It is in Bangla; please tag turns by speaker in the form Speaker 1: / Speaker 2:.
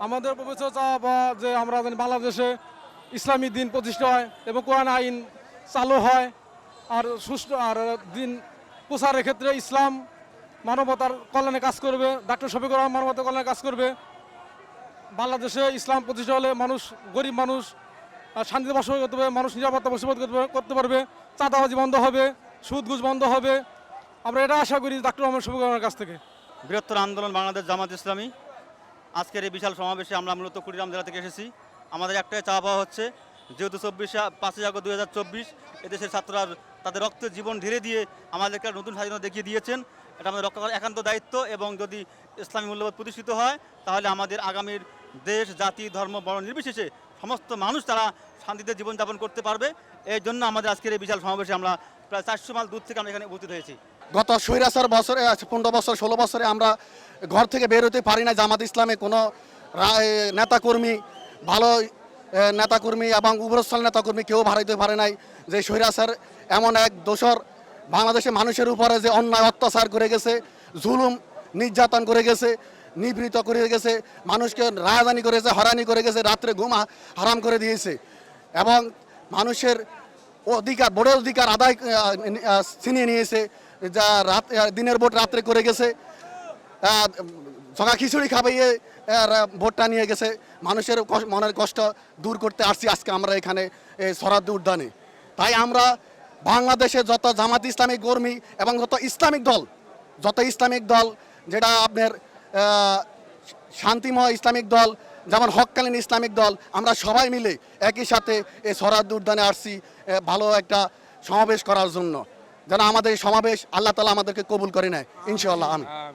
Speaker 1: আমাদের পবিত্র চাওয়া যে আমরা যেন বাংলাদেশে ইসলামী দিন প্রতিষ্ঠা হয় এবং কোরআন আইন চালু হয় আর সুষ্ঠু আর দিন প্রচারের ক্ষেত্রে ইসলাম মানবতার কল্যাণে কাজ করবে, ডাক্তার শফিকুর রহমান মানবতার কল্যাণে কাজ করবে। বাংলাদেশে ইসলাম প্রতিষ্ঠা হলে মানুষ গরিব মানুষ শান্তিতে বসবাস করতে পারবে, মানুষ নিরাপত্তা বসবাস করতে পারবে- চাঁদাবাজি বন্ধ হবে, সুদ ঘুষ বন্ধ হবে। আমরা এটা আশা করি ডাক্তার রহমান শফিকুর রহমানের কাছ থেকে।
Speaker 2: বৃহত্তর আন্দোলন বাংলাদেশ জামাত ইসলামী। আজকের এই বিশাল সমাবেশে আমরা মূলত কুড়িগ্রাম জেলা থেকে এসেছি। আমাদের একটাই চাওয়া পাওয়া হচ্ছে, যেহেতু চব্বিশে পাঁচই আগস্ট দুই হাজার চব্বিশ, এদেশের ছাত্ররা তাদের রক্তের জীবন ঢেলে দিয়ে আমাদেরকে নতুন স্বাধীনতা দেখিয়ে দিয়েছেন। এটা আমাদের রক্ষা করার একান্ত দায়িত্ব এবং যদি ইসলামী মূল্যবোধ প্রতিষ্ঠিত হয়, তাহলে আমাদের আগামীর দেশ, জাতি, ধর্ম বড় নির্বিশেষে সমস্ত মানুষ তারা শান্তিতে জীবনযাপন করতে পারবে। এই জন্য আমাদের আজকের এই বিশাল সমাবেশে আমরা প্রায় চারশো মাইল দূর থেকে আমরা এখানে উপস্থিত হয়েছি।
Speaker 3: গত স্বৈরাচার বছরে পনেরো বছর, ষোলো বছরে আমরা ঘর থেকে বের হতে পারি না জামাত ইসলামে। কোনো নেতাকর্মী, ভালো নেতাকর্মী এবং উগ্রস্থল নেতাকর্মী কেউ ভাড়াইতে পারে নাই। যে স্বৈরাচার এমন এক দোসর বাংলাদেশের মানুষের উপরে যে অন্যায়, অত্যাচার করে গেছে, জুলুম, নির্যাতন করে গেছে, নিবৃত করে গেছে, মানুষকে রাজধানী করেছে হরানি করে গেছে, রাত্রে ঘুম হারাম করে দিয়েছে। এবং মানুষের অধিকার, ভোটের অধিকার আদায় ছিনিয়ে নিয়েছে, যা রাত দিনের ভোট রাত্রে করে গেছে। জগা খিচুড়ি খাবাইয়ে ভোটটা নিয়ে গেছে। মানুষের মনের কষ্ট দূর করতে আসছি আজকে আমরা এখানে এই সরাদ্দি উদ্যানে। তাই আমরা বাংলাদেশে যত জামাত ইসলামিক কর্মী এবং যত ইসলামিক দল, যত ইসলামিক দল, যেটা আপনার শান্তিময় ইসলামিক দল যেমন হককালীন ইসলামিক দল, আমরা সবাই মিলে একই সাথে এই সরাদ উদ্যানে আসছি ভালো একটা সমাবেশ করার জন্য। যেন আমাদের সমাবেশ আল্লাহ তালা আমাদেরকে কবুল করে নেয়। ইনশাআল্লাহ আমি